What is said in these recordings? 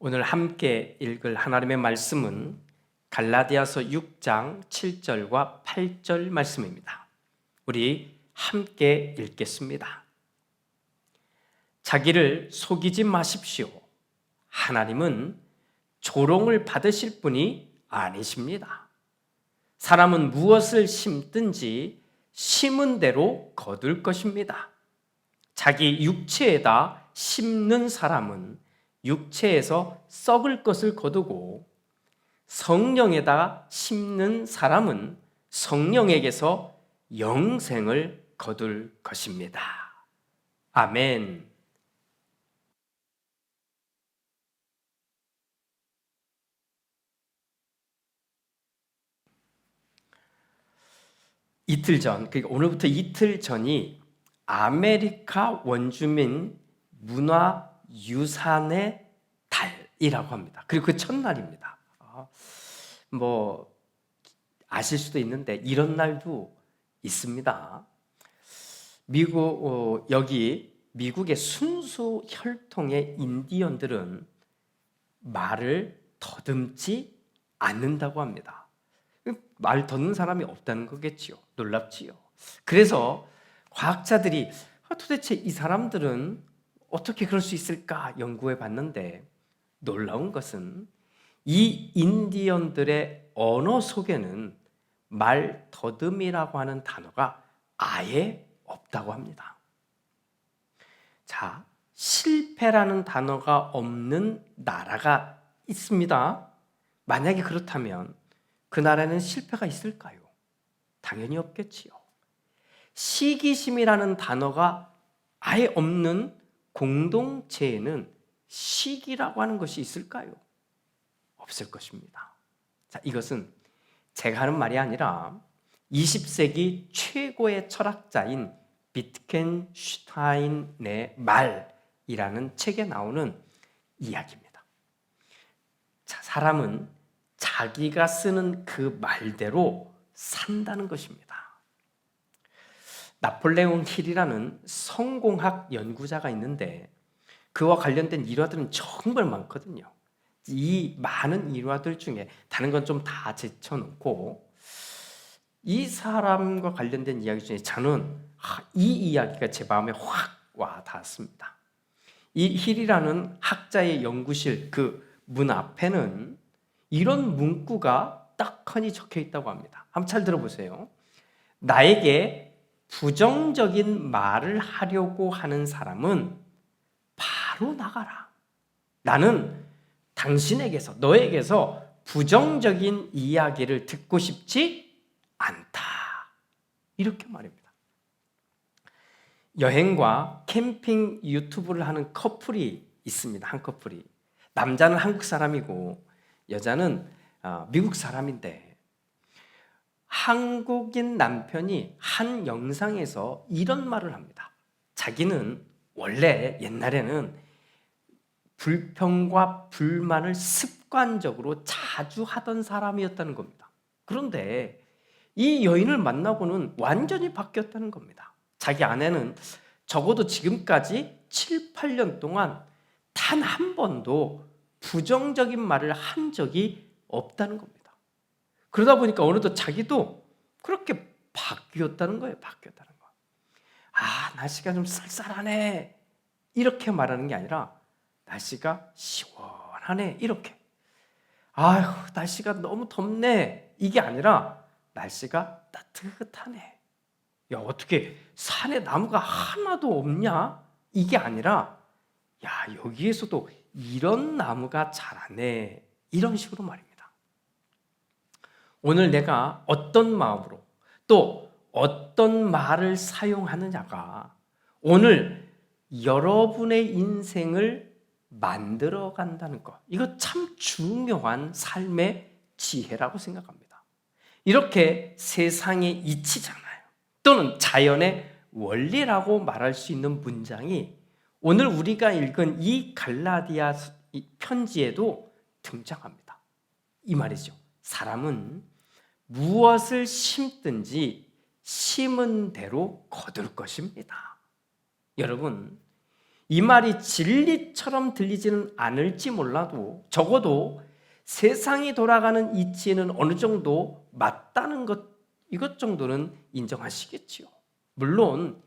오늘 함께 읽을 하나님의 말씀은 갈라디아서 6장 7절과 8절 말씀입니다. 우리 함께 읽겠습니다. 자기를 속이지 마십시오. 하나님은 조롱을 받으실 분이 아니십니다. 사람은 무엇을 심든지 심은 대로 거둘 것입니다. 자기 육체에다 심는 사람은 육체에서 썩을 것을 거두고 성령에다 심는 사람은 성령에게서 영생을 거둘 것입니다. 아멘. 이틀 전, 그러니까 오늘부터 이틀 전이 아메리카 원주민 문화 유산의 달이라고 합니다. 그리고 그 첫날입니다. 아, 뭐 아실 수도 있는데 이런 날도 있습니다. 미국 어, 여기 미국의 순수 혈통의 인디언들은 말을 더듬지 않는다고 합니다. 말 듣는 사람이 없다는 거겠지요. 놀랍지요. 그래서 과학자들이 아, 도대체 이 사람들은 어떻게 그럴 수 있을까 연구해 봤는데 놀라운 것은 이 인디언들의 언어 속에는 말 더듬이라고 하는 단어가 아예 없다고 합니다. 자, 실패라는 단어가 없는 나라가 있습니다. 만약에 그렇다면 그 나라에는 실패가 있을까요? 당연히 없겠지요. 시기심이라는 단어가 아예 없는 공동체에는 시기라고 하는 것이 있을까요? 없을 것입니다. 자, 이것은 제가 하는 말이 아니라 20세기 최고의 철학자인 비트겐슈타인의 말이라는 책에 나오는 이야기입니다. 자, 사람은 자기가 쓰는 그 말대로 산다는 것입니다. 나폴레옹 힐이라는 성공학 연구자가 있는데 그와 관련된 일화들은 정말 많거든요. 이 많은 일화들 중에 다른 건 좀 다 제쳐놓고 이 사람과 관련된 이야기 중에 저는 이 이야기가 제 마음에 확 와 닿았습니다. 이 힐이라는 학자의 연구실 그 문 앞에는 이런 문구가 딱하니 적혀 있다고 합니다. 한번 잘 들어보세요. 나에게 부정적인 말을 하려고 하는 사람은 바로 나가라. 나는 당신에게서, 너에게서 부정적인 이야기를 듣고 싶지 않다. 이렇게 말입니다. 여행과 캠핑 유튜브를 하는 커플이 있습니다. 한 커플이. 남자는 한국 사람이고 여자는 어, 미국 사람인데 한국인 남편이 한 영상에서 이런 말을 합니다. 자기는 원래 옛날에는 불평과 불만을 습관적으로 자주 하던 사람이었다는 겁니다. 그런데 이 여인을 만나고는 완전히 바뀌었다는 겁니다. 자기 아내는 적어도 지금까지 7, 8년 동안 단 한 번도 부정적인 말을 한 적이 없다는 겁니다. 그러다 보니까 어느덧 자기도 그렇게 바뀌었다는 거예요. 바뀌었다는 거. 아, 날씨가 좀 쌀쌀하네. 이렇게 말하는 게 아니라 날씨가 시원하네. 이렇게. 아휴, 날씨가 너무 덥네. 이게 아니라 날씨가 따뜻하네. 야, 어떻게 산에 나무가 하나도 없냐? 이게 아니라 야, 여기에서도 이런 나무가 자라네. 이런 식으로 말입니다. 오늘 내가 어떤 마음으로 또 어떤 말을 사용하느냐가 오늘 여러분의 인생을 만들어 간다는 것. 이거 참 중요한 삶의 지혜라고 생각합니다. 이렇게 세상의 이치잖아요. 또는 자연의 원리라고 말할 수 있는 문장이 오늘 우리가 읽은 이 갈라디아 편지에도 등장합니다. 이 말이죠. 사람은 무엇을 심든지 심은 대로 거둘 것입니다. 여러분, 이 말이 진리처럼 들리지는 않을지 몰라도 적어도 세상이 돌아가는 이치에는 어느 정도 맞다는 것 이것 정도는 인정하시겠지요. 물론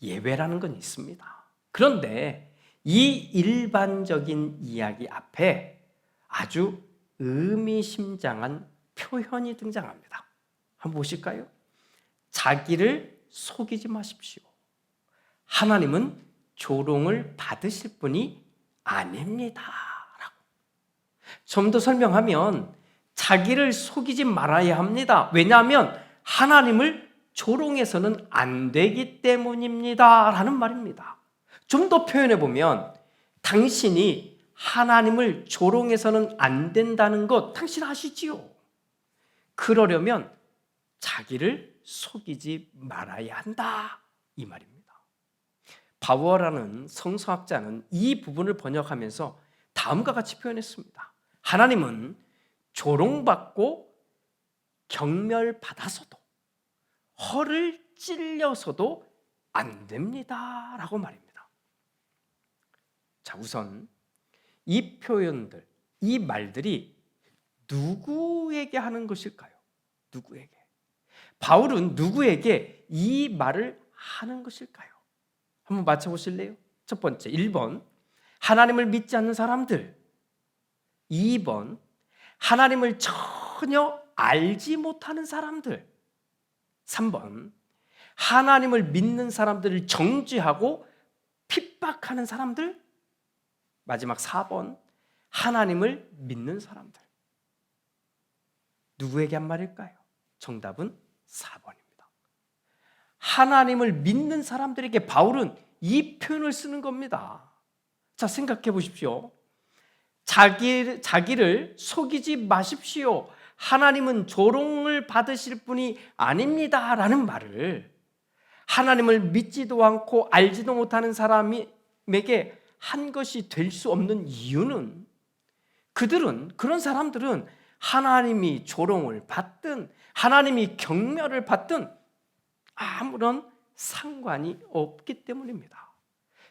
예외라는 건 있습니다. 그런데 이 일반적인 이야기 앞에 아주 의미심장한 표현이 등장합니다. 한번 보실까요? 자기를 속이지 마십시오. 하나님은 조롱을 받으실 분이 아닙니다. 라고. 좀 더 설명하면 자기를 속이지 말아야 합니다. 왜냐하면 하나님을 조롱해서는 안 되기 때문입니다. 라는 말입니다. 좀 더 표현해 보면 당신이 하나님을 조롱해서는 안 된다는 것 당신 아시지요? 그러려면 자기를 속이지 말아야 한다. 이 말입니다. 바워라는 성서학자는 이 부분을 번역하면서 다음과 같이 표현했습니다. 하나님은 조롱받고 경멸받아서도 허를 찔려서도 안 됩니다. 라고 말입니다. 자, 우선 이 표현들, 이 말들이 누구에게 하는 것일까요? 누구에게? 바울은 누구에게 이 말을 하는 것일까요? 한번 맞춰보실래요? 첫 번째, 1번. 하나님을 믿지 않는 사람들. 2번. 하나님을 전혀 알지 못하는 사람들. 3번. 하나님을 믿는 사람들을 정죄하고 핍박하는 사람들. 마지막 4번. 하나님을 믿는 사람들. 누구에게 한 말일까요? 정답은 4번입니다. 하나님을 믿는 사람들에게 바울은 이 표현을 쓰는 겁니다. 자, 생각해 보십시오. 자기, 자기를 속이지 마십시오. 하나님은 조롱을 받으실 분이 아닙니다. 라는 말을 하나님을 믿지도 않고 알지도 못하는 사람에게 한 것이 될 수 없는 이유는 그들은, 그런 사람들은 하나님이 조롱을 받든 하나님이 경멸을 받든 아무런 상관이 없기 때문입니다.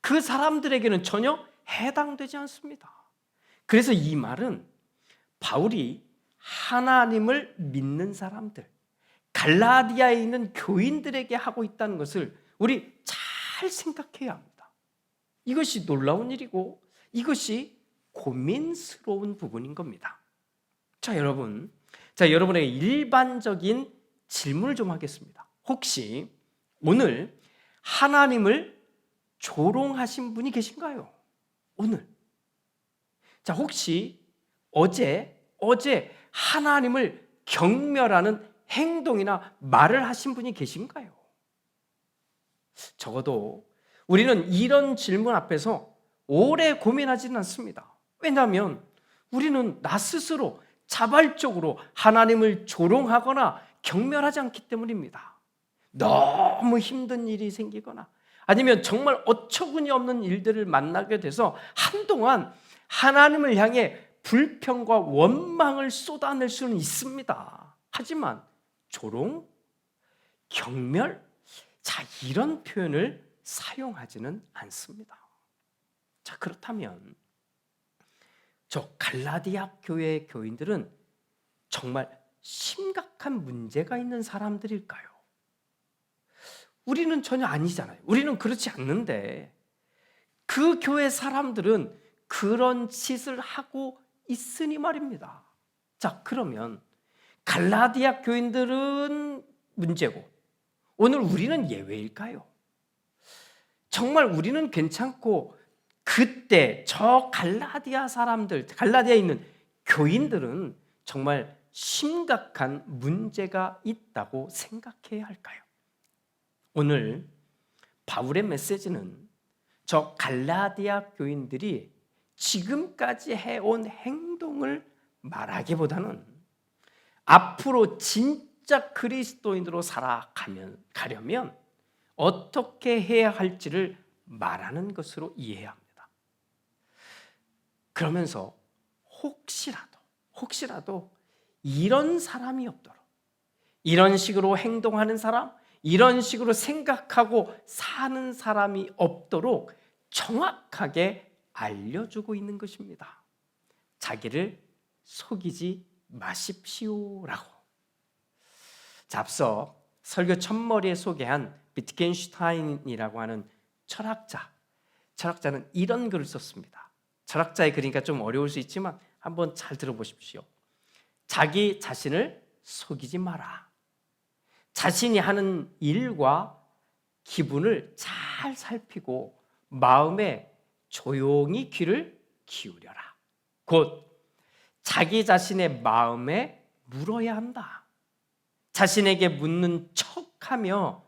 그 사람들에게는 전혀 해당되지 않습니다. 그래서 이 말은 바울이 하나님을 믿는 사람들, 갈라디아에 있는 교인들에게 하고 있다는 것을 우리 잘 생각해야 합니다. 이것이 놀라운 일이고 이것이 고민스러운 부분인 겁니다. 자, 여러분. 자, 여러분에게 일반적인 질문을 좀 하겠습니다. 혹시 오늘 하나님을 조롱하신 분이 계신가요? 오늘. 자, 혹시 어제, 어제 하나님을 경멸하는 행동이나 말을 하신 분이 계신가요? 적어도 우리는 이런 질문 앞에서 오래 고민하지는 않습니다. 왜냐하면 우리는 나 스스로 자발적으로 하나님을 조롱하거나 경멸하지 않기 때문입니다. 너무 힘든 일이 생기거나 아니면 정말 어처구니 없는 일들을 만나게 돼서 한동안 하나님을 향해 불평과 원망을 쏟아낼 수는 있습니다. 하지만 조롱, 경멸, 자, 이런 표현을 사용하지는 않습니다. 자, 그렇다면 저 갈라디아 교회 교인들은 정말 심각한 문제가 있는 사람들일까요? 우리는 전혀 아니잖아요. 우리는 그렇지 않는데 그 교회 사람들은 그런 짓을 하고 있으니 말입니다. 자, 그러면 갈라디아 교인들은 문제고 오늘 우리는 예외일까요? 정말 우리는 괜찮고 그때 저 갈라디아 사람들, 갈라디아에 있는 교인들은 정말 심각한 문제가 있다고 생각해야 할까요? 오늘 바울의 메시지는 저 갈라디아 교인들이 지금까지 해온 행동을 말하기보다는 앞으로 진짜 그리스도인으로 살아가면 가려면 어떻게 해야 할지를 말하는 것으로 이해해야 합니다. 그러면서 혹시라도 혹시라도 이런 사람이 없도록 이런 식으로 행동하는 사람, 이런 식으로 생각하고 사는 사람이 없도록 정확하게 알려주고 있는 것입니다. 자기를 속이지 마십시오라고. 자, 앞서 설교 첫머리에 소개한 비트겐슈타인이라고 하는 철학자. 철학자는 이런 글을 썼습니다. 철학자의 글이니까 좀 어려울 수 있지만 한번 잘 들어보십시오. 자기 자신을 속이지 마라. 자신이 하는 일과 기분을 잘 살피고 마음에 조용히 귀를 기울여라. 곧 자기 자신의 마음에 물어야 한다. 자신에게 묻는 척하며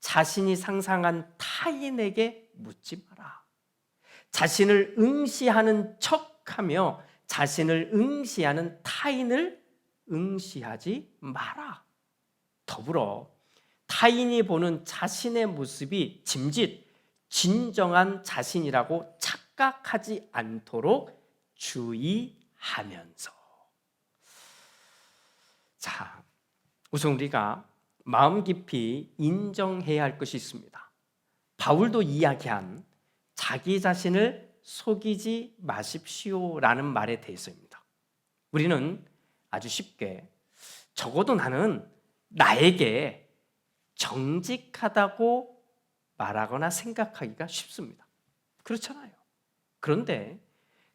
자신이 상상한 타인에게 묻지 마라. 자신을 응시하는 척하며 자신을 응시하는 타인을 응시하지 마라. 더불어 타인이 보는 자신의 모습이 짐짓 진정한 자신이라고 착각하지 않도록 주의하면서 자, 우선 우리가 마음 깊이 인정해야 할 것이 있습니다. 바울도 이야기한 자기 자신을 속이지 마십시오라는 말에 대해서입니다. 우리는 아주 쉽게 적어도 나는 나에게 정직하다고 말하거나 생각하기가 쉽습니다. 그렇잖아요. 그런데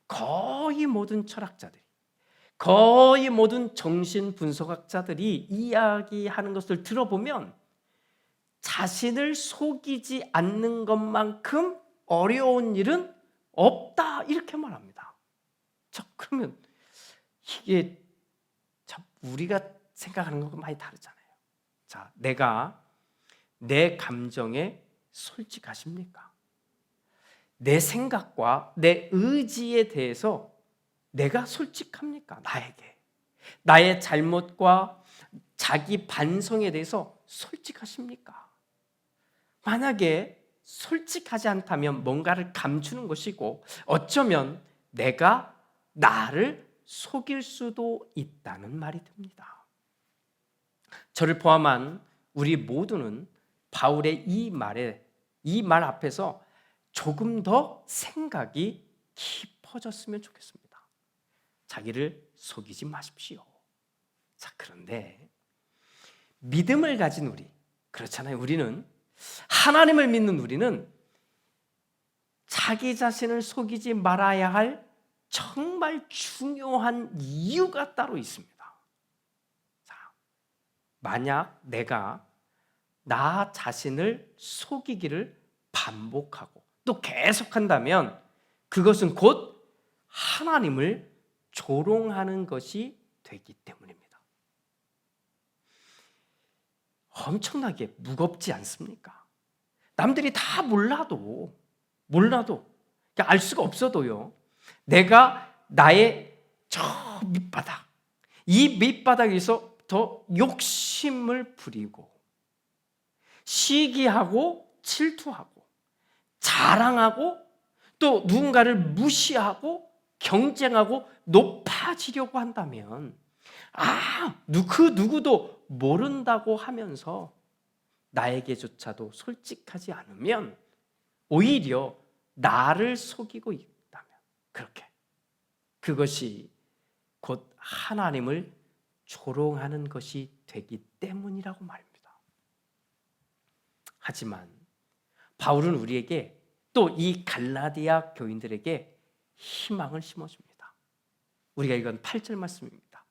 거의 모든 철학자들이, 거의 모든 정신 분석학자들이 이야기하는 것을 들어보면 자신을 속이지 않는 것만큼 어려운 일은 없다 이렇게 말합니다. 자 그러면 이게 참 우리가 생각하는 것과 많이 다르잖아요. 자 내가 내 감정에 솔직하십니까? 내 생각과 내 의지에 대해서 내가 솔직합니까? 나에게. 나의 잘못과 자기 반성에 대해서 솔직하십니까? 만약에 솔직하지 않다면 뭔가를 감추는 것이고 어쩌면 내가 나를 속일 수도 있다는 말이 됩니다. 저를 포함한 우리 모두는 바울의 이 말에 이 말 앞에서 조금 더 생각이 깊어졌으면 좋겠습니다. 자기를 속이지 마십시오. 자, 그런데 믿음을 가진 우리, 그렇잖아요. 우리는 하나님을 믿는 우리는 자기 자신을 속이지 말아야 할 정말 중요한 이유가 따로 있습니다. 자, 만약 내가 나 자신을 속이기를 반복하고 또 계속한다면 그것은 곧 하나님을 조롱하는 것이 되기 때문입니다. 엄청나게 무겁지 않습니까? 남들이 다 몰라도 몰라도 알 수가 없어도요. 내가 나의 저 밑바닥 이 밑바닥에서 더 욕심을 부리고 시기하고 질투하고 자랑하고 또 누군가를 무시하고 경쟁하고 높아지려고 한다면 아, 그 누구도 모른다고 하면서 나에게조차도 솔직하지 않으면 오히려 나를 속이고 있다면 그렇게 그것이 곧 하나님을 조롱하는 것이 되기 때문이라고 말입니다. 하지만 바울은 우리에게 또 이 갈라디아 교인들에게 희망을 심어줍니다. 우리가 이건 8절 말씀입니다.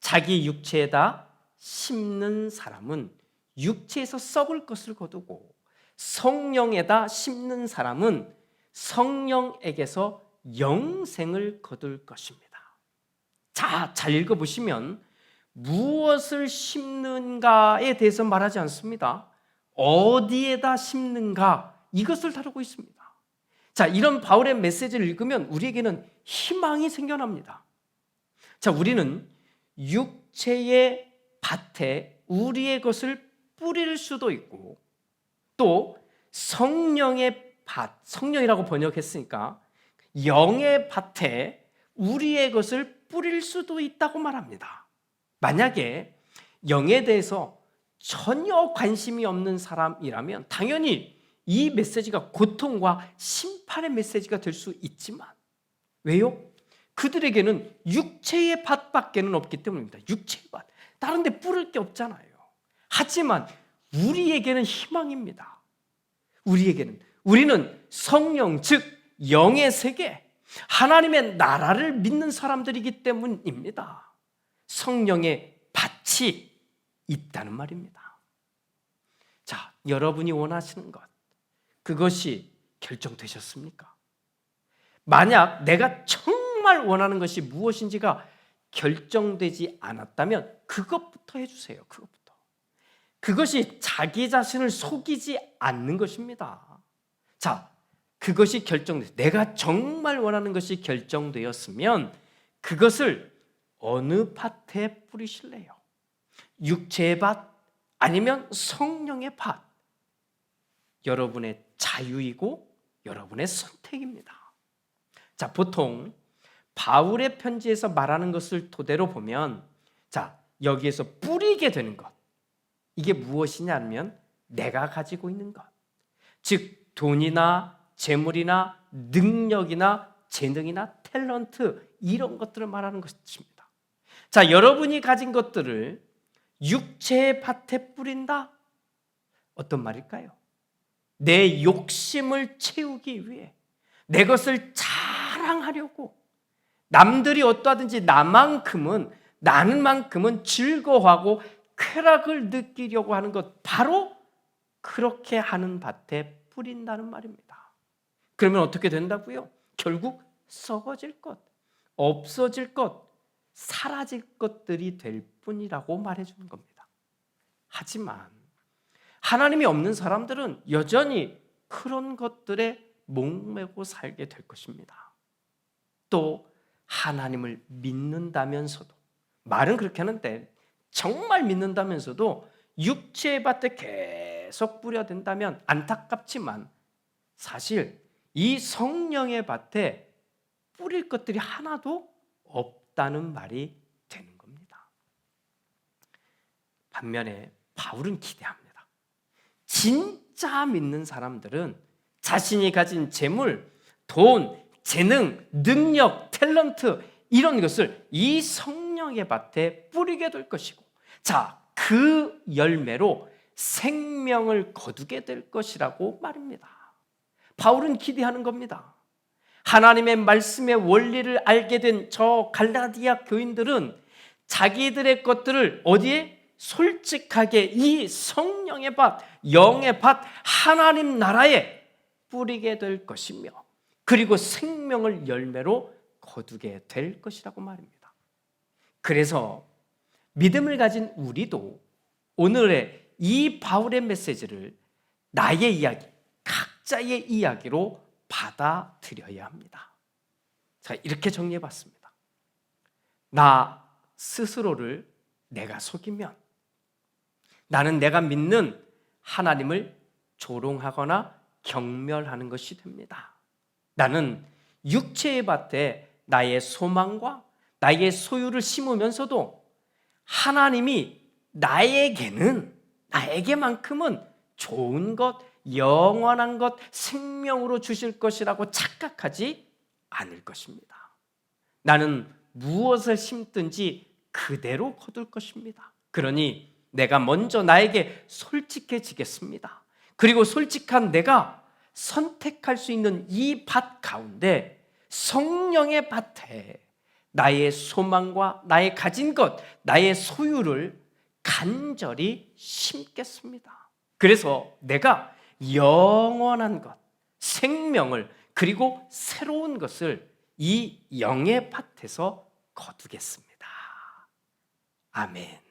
자기 육체에다 심는 사람은 육체에서 썩을 것을 거두고 성령에다 심는 사람은 성령에게서 영생을 거둘 것입니다. 자, 잘 읽어보시면 무엇을 심는가에 대해서 말하지 않습니다. 어디에다 심는가 이것을 다루고 있습니다. 자, 이런 바울의 메시지를 읽으면 우리에게는 희망이 생겨납니다. 자, 우리는 육체의 밭에 우리의 것을 뿌릴 수도 있고 또 성령의 밭, 성령이라고 번역했으니까 영의 밭에 우리의 것을 뿌릴 수도 있다고 말합니다. 만약에 영에 대해서 전혀 관심이 없는 사람이라면 당연히 이 메시지가 고통과 심판의 메시지가 될 수 있지만 왜요? 그들에게는 육체의 밭밖에는 없기 때문입니다. 육체의 밭. 다른 데 뿌릴 게 없잖아요. 하지만 우리에게는 희망입니다. 우리에게는 우리는 성령 즉 영의 세계 하나님의 나라를 믿는 사람들이기 때문입니다. 성령의 밭이 있다는 말입니다. 자, 여러분이 원하시는 것 그것이 결정되셨습니까? 만약 내가 정말 원하는 것이 무엇인지가 결정되지 않았다면 그것부터 해주세요. 그것부터. 그것이 자기 자신을 속이지 않는 것입니다. 자, 그것이 결정돼. 내가 정말 원하는 것이 결정되었으면 그것을 어느 밭에 뿌리실래요? 육체의 밭 아니면 성령의 밭. 여러분의 자유이고 여러분의 선택입니다. 자, 보통 바울의 편지에서 말하는 것을 토대로 보면 자, 여기에서 뿌리게 되는 것. 이게 무엇이냐면 내가 가지고 있는 것. 즉 돈이나 재물이나 능력이나 재능이나 탤런트 이런 것들을 말하는 것입니다. 자, 여러분이 가진 것들을 육체의 밭에 뿌린다? 어떤 말일까요? 내 욕심을 채우기 위해 내 것을 자랑하려고 남들이 어떠하든지 나만큼은 나는 만큼은 즐거워하고 쾌락을 느끼려고 하는 것 바로 그렇게 하는 밭에 뿌린다는 말입니다. 그러면 어떻게 된다고요? 결국 썩어질 것, 없어질 것, 사라질 것들이 될 뿐이라고 말해 주는 겁니다. 하지만 하나님이 없는 사람들은 여전히 그런 것들에 목매고 살게 될 것입니다. 또 하나님을 믿는다면서도 말은 그렇게 하는데 정말 믿는다면서도 육체의 밭에 계속 뿌려댄다면 안타깝지만 사실 이 성령의 밭에 뿌릴 것들이 하나도 없다는 말이 되는 겁니다. 반면에 바울은 기대합니다. 진짜 믿는 사람들은 자신이 가진 재물, 돈, 재능, 능력, 탤런트 이런 것을 이 성령의 밭에 뿌리게 될 것이고 자, 그 열매로 생명을 거두게 될 것이라고 말입니다. 바울은 기대하는 겁니다. 하나님의 말씀의 원리를 알게 된 저 갈라디아 교인들은 자기들의 것들을 어디에 솔직하게 이 성령의 밭, 영의 밭, 하나님 나라에 뿌리게 될 것이며 그리고 생명을 열매로 거두게 될 것이라고 말입니다. 그래서 믿음을 가진 우리도 오늘의 이 바울의 메시지를 나의 이야기, 각자의 이야기로 받아들여야 합니다. 자, 이렇게 정리해 봤습니다. 나 스스로를 내가 속이면 나는 내가 믿는 하나님을 조롱하거나 경멸하는 것이 됩니다. 나는 육체의 밭에 나의 소망과 나의 소유를 심으면서도 하나님이 나에게는 나에게만큼은 좋은 것, 영원한 것, 생명으로 주실 것이라고 착각하지 않을 것입니다. 나는 무엇을 심든지 그대로 거둘 것입니다. 그러니 내가 먼저 나에게 솔직해지겠습니다. 그리고 솔직한 내가 선택할 수 있는 이 밭 가운데 성령의 밭에 나의 소망과 나의 가진 것, 나의 소유를 간절히 심겠습니다. 그래서 내가 영원한 것, 생명을 그리고 새로운 것을 이 영의 밭에서 거두겠습니다. 아멘.